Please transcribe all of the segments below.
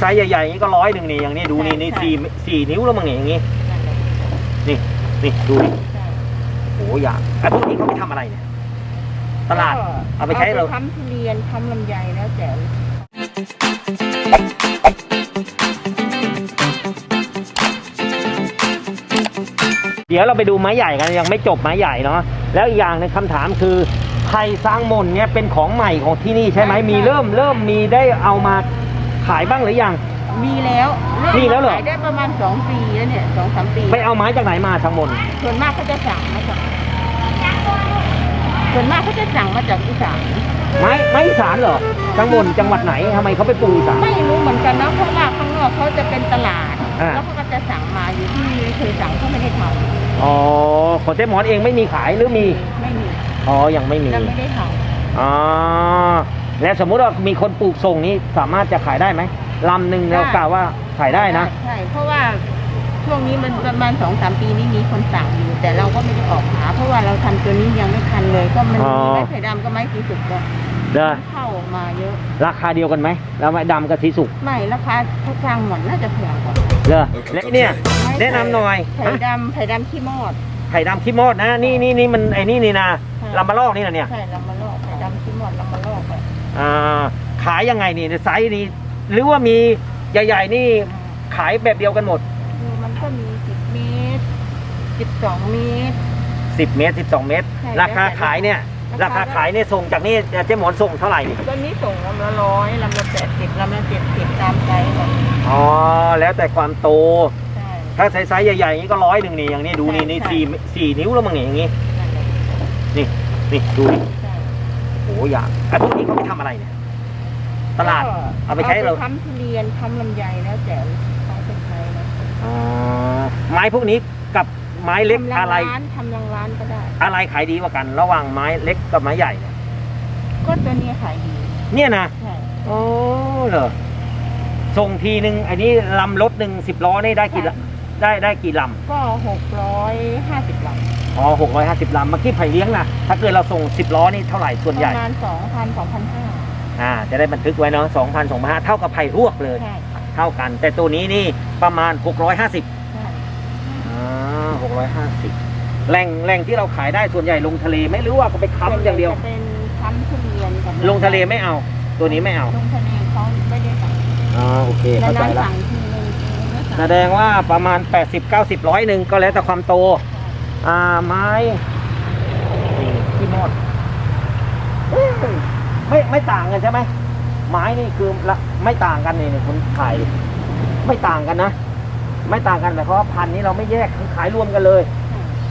ไซส์ใหญ่ๆอย่างนี้ก็ร้อยหนึ่งนี่อย่างนี้ดูนี่นี่ใช่ สี่สี่นิ้วแล้วมั้งเนี่ยอย่างนี้นั่นแหละนี่นี่ดูดิใช่โอ้อยากไอ้พวกนี้เขาไปทำอะไรเนี่ยตลาด ก็เอาไปใช้เรา ทำทุเรียนทำลำไยแล้วแต่เดี๋ยวเราไปดูไม้ใหญ่กันยังไม่จบไม้ใหญ่เนาะแล้วอีกอย่างหนึงคำถามคือไผ่สร้างมนเนี่ยเป็นของใหม่ของที่นี่ใช่ไหมมีเริ่มเริ่มมีได้เอามา ขายบ้างหรือยัง มีแล้วมีแล้วเหรอ ขายได้ประมาณสองปีแล้วเนี่ยสองสามปีไปเอาไม้จากไหนมาทางมนส่วนมากเขาจะสั่งมาจากส่วนมากเขาจะสั่งมาจากอีสานไม้ไม้อีสานเหรอทางมนจังหวัดไหนทำไมเขาไปปลูกอีสาน ไม่รู้เหมือนกันนะเพราะว่าข้างนอกเขาจะเป็นตลาด อ่า แล้วเขาก็จะสั่งมาอยู่ที่นี่เคยสั่งเขาไม่ได้ทอ๋อของเจ๊หมอนเองไม่มีขายหรือมีำไม่มีอ๋อยังไม่มีเราไม่ได้ทอ๋อ แล้วสมมุติว่ามีคนปลูกส่งนี้สามารถจะขายได้ไหมลำหนึ่งเรากล่าวว่าขายำได้นะใช่เพราะว่าช่วงนี้มันประมาณสองสามปีนี้มีคนสั่งอยู่ แต่เราก็ไม่ได้ออกหา เพราะว่าเราทำตัวนี้ยังไม่ทันเลย ก็มันอ๋อมีไม้ไผ่ดำก็ไม้สีสุกก็เด้อเข้าออกมาเยอะ ราคาเดียวกันไหมแล้วไม้ดำกับสีสุกไม่ราคาทุกทางหมดน่าจะแพงกว่าเด้อและเนี่ยแนะนำหน่อยไผ่ดำไผ่ดำขี้มอดไผ่ดำขี้มอดนะนี่นี่นี่มันไอ้นี่นี่นะใช่ลำมะลอกนี่นะเนี่ยใช่ลำมะลอกไผ่ดำขี้มอดลำมะลอกอะอ่า ขายยังไงนี่ไซส์นี้หรือว่ามีใหญ่ ๆ นี่ขายแบบเดียวกันหมดคือมันก็มีสิบเมตรสิบสองเมตร10เมตร12เมตรใช่ราคาขายเนี่ยราราคาคาขายเนี่ยส่งจากนี่เจ๊หมอนส่งเท่าไหร่นี่ต้นนี้ส่งลำละร้อยลำละแปดสิบลำละเจ็ดสิบตามไซส์ค่ะอ๋อแล้วแต่ความโตใช่ถ้าไซส์ๆใหญ่ๆอย่างนี้ก็ร้อยหนึ่งนี่อย่างนี้ดูนี่นี่ใช่สี่สี่นิ้วแล้วมั้งเนี่ยอย่างนี้นั่นแหละนี่นี่ดูดิใช่โอ้อยากไอ้พวกนี้เขาไปทำอะไรเนี่ย ตลาดก็เอาไปใช้เรา ทำทุเรียนทำลำไยแล้วแต่เขาเป็นใครนะอ๋อไม้พวกนี้กับไม้เล็กทำรังอะไร ร้านทำรังร้านก็ได้ อะไรขายดีกว่ากัน ระหว่างไม้เล็กกับไม้ใหญ่เนี่ยก็ตัวเนี้ยขายดีเนี่ยนะใช่โอ้เหรอส่งทีหนึ่งอันนี้ลำรถหนึ่งสิบล้อนี่ได้กี่ละ ได้ได้กี่ลก็หกร้อยห้าสิบลำำอ๋อหกร้อยห้าสิบลำเมื่อกี้ไผ่เลี้ยงนะถ้าเกิดเราส่งสิบล้อนี่เท่าไหร่ส่วนปใหญ่ระมาณสองพันสองพันห้าอ่าจะได้บันทึกไว้เนาะสองพันสองพันห้าเท่ากับไผ่รวกเลย ใช่เท่ากัน แต่ตัวนี้นี่ประมาณหกร้อยห้าสิบใช่อ่าหกร้อยห้าสิบแหล่งแหล่งที่เราขายได้ส่วนใหญ่ลงทะเลไหม่รู้ว่าก็ไปค้ำอย่างเดียวจะเป็นค้ำทุเรียนกับลงทะเลไม่เอา ตัวนี้ไม่เอาลงทะเลเขาไม่ได้สั่งอ๋อโอเคนาเข้าใจนๆละสั่งที แสดงว่าประมาณ 80 90ร้อยหนึ่งก็แล้วแต่ความโต อ่าไม้ที่มอดไม่ไม่ต่างกันใช่ไหมไม้นี่คือละไม่ต่างกันนี่นี่คุณขายไม่ต่างกันนะ ไม่ต่างกันแต่เพราะว่าพันนี้เราไม่แยกขายรวมกันเลย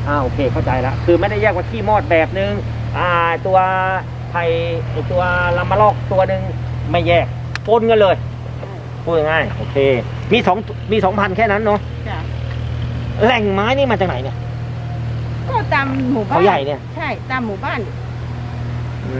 อ่าโอเคเข้าใจละคือไม่ได้แยกว่าขี้มอดแบบนึงอ่าตัวไผ่ตัวลำมะลอกตัวหนึ่งไม่แยกปนกันเลย พูดง่ายๆโอเค มีสองมีสองพันแค่นั้นเนาะจ้ะแหล่งไม้นี่มาจากไหนเนี่ยก็ตามหมู่บ้านเขาใหญ่เนี่ยใช่ตามหมู่บ้าน อื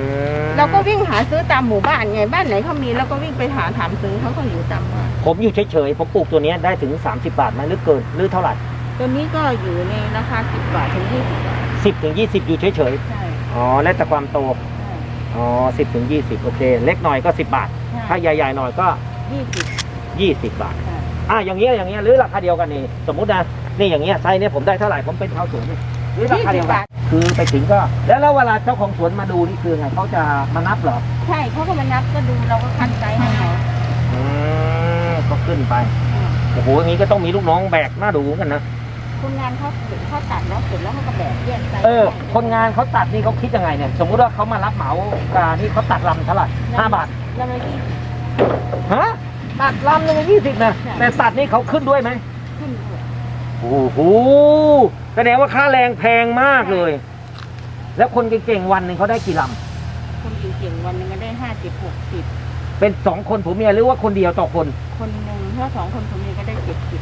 มเราก็วิ่งหาซื้อตามหมู่บ้านไงบ้านไหนเขามีเราก็วิ่งไปหาถามซื้อเขาก็อยู่ตามบ้านผมอยู่เฉยๆผมปลูกตัวเนี้ยได้ถึง 30 บาทไหมหรือเกินหรือเท่าไหร่ตัวนี้ก็อยู่ในราคาสิบบาทถึงยี่สิบบาท10ถึง20 อยู่เฉยใช่ๆอ๋อแล้วแต่ความโตใช่อ๋อ10ถึง20 โอเค เล็กหน่อยก็ 10 บาทถ้าใช่ใหญ่ๆหน่อยก็ ยี่สิบ20บาทอะอย่างเงี้ยอย่างเงี้ยหรือราคาเดียวกันนี่สมมุตินะนี่อย่างเงี้ยไซส์เนี้ยผมได้เท่าไหร่ผมเป็นชาวสวนนี่หรือราคาเดียวกันคือไปถึงก็ แล้วแล้วเวลาเจ้าของสวนมาดูนี่คือไงเขาจะมานับเหรอใช่เขาก็มานับก็ดูเราก็คัดไซส์ให้เขาอืมก็ขึ้นไปโอ้โหอย่างงี้ก็ต้องมีลูกน้องแบกหน้าดูเหมือนกันนะคนงานเขาถึงเขาตัดแล้วเสร็จแล้วเขาก็แบกแยกไซส์เออ ให้คนงานเขาตัดนี่เขาคิดยังไงเนี่ย สมมุติว่าเขามารับเหมาการนี่เขาตัดลำเท่าไหร่ห้าบาทแล้วมายี่สิบ ฮะตัดลำหนึงยี่สิบนะใช่แต่ตัดนี่เขาขึ้นด้วยไหมขึ้นด้วยโอ้โหแสดงว่าค่าแรงแพงมากเลย แล้วคนเก่งๆวันหนึ่งเขาได้กี่ลคนเก่งๆวันหนึงก็ได้ห้าสิบหกสิบำเป็นสองคนผัวเมียหรือว่าคนเดียวต่อคนคนหนึ่งถ้าสองคนผมนี่ก็ได้เจ็ดสิบ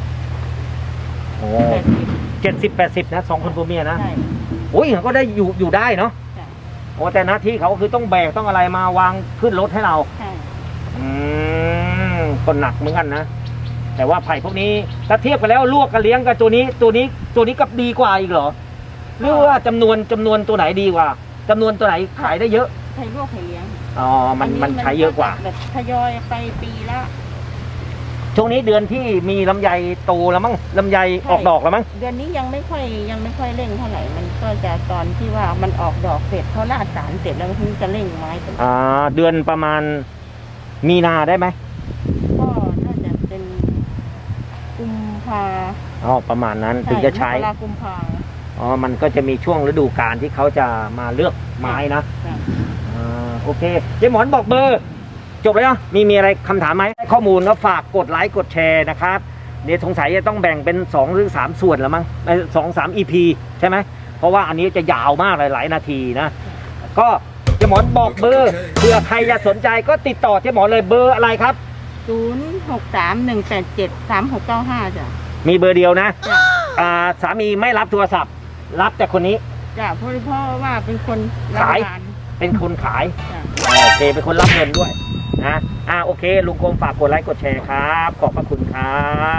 โอ้แปดสิบเจ็ดสิบแปดสิบนะสองคนผัวเมียนะใช่โอ้ยเขาก็ได้อยู่อยู่ได้เนาะใช่โอ้แต่หน้าที่เขาคือต้องแบกต้องอะไรมาวางขึ้นรถให้เรา ใช่ อืมก็หนักเหมือนกันนะแต่ว่าไผ่พวกนี้ถ้าเทียบกันแล้วลวกกับเลี้ยงกับตัวนี้ตัวนี้ตัวนี้กับดีกว่าอีกเหรอหรือว่าจำนวนจำนวนตัวไหนดีกว่าจำนวนตัวไหนขายได้เยอะใช้ลวกไข่เลี้ยงอ๋อมันมันใช้เยอะกว่า แบบทยอยไปปีละช่วงนี้เดือนที่มีลำไยโตแล้วมั้งลำไยออกดอกแล้วมั้งเดือนนี้ยังไม่ค่อยยังไม่ค่อยเร่งเท่าไหร่มันก็จะตอนที่ว่ามันออกดอกเสร็จเขาลาดสารเสร็จแล้วถึงจะเร่งไม้กันอ่าเดือนประมาณ มีนาได้ไหมก็น่าจะเป็นกุมภาอ๋อประมาณนั้นถึงจะใช้มกรากุมภาอ๋อมันก็จะมีช่วงฤดูกาลที่เขาจะมาเลือกไม้นะจ้ะอ่าโอเคเจ๊หมอนบอกเบอร์ จบแล้วเนอะมีมีอะไรคำถามไหมข้อมูลก็ฝากกดไลค์กดแชร์นะครับ เดี๋ยวสงสัยจะต้องแบ่งเป็น 2 หรือ 3 ส่วนแล้วมั้งสองสาม EP ใช่ไหมเพราะว่าอันนี้จะยาวมากหลายๆนาทีนะ ก็เจ๊ หมอนบอกเบอร์เผื่อใครจะสนใจก็ติดต่อเจ๊หมอนเลยเบอร์อะไรครับ ศูนย์หกสามหนึ่งแปดเจ็ดสามหกเก้าห้าจ้ะมีเบอร์เดียวนะจ้ะอ่าสามีไม่รับโทรศัพท์ รับแต่คนนี้ จ้ะเพราะเพราะว่าเป็นคนรับขาย งานเป็นคนขายจ้ะโอเคเป็นคนรับเงินด้วยนะอ่าโอเค ลุงกรมฝากกดไลค์กดแชร์ครับ ขอบพระคุณครับจ้ะ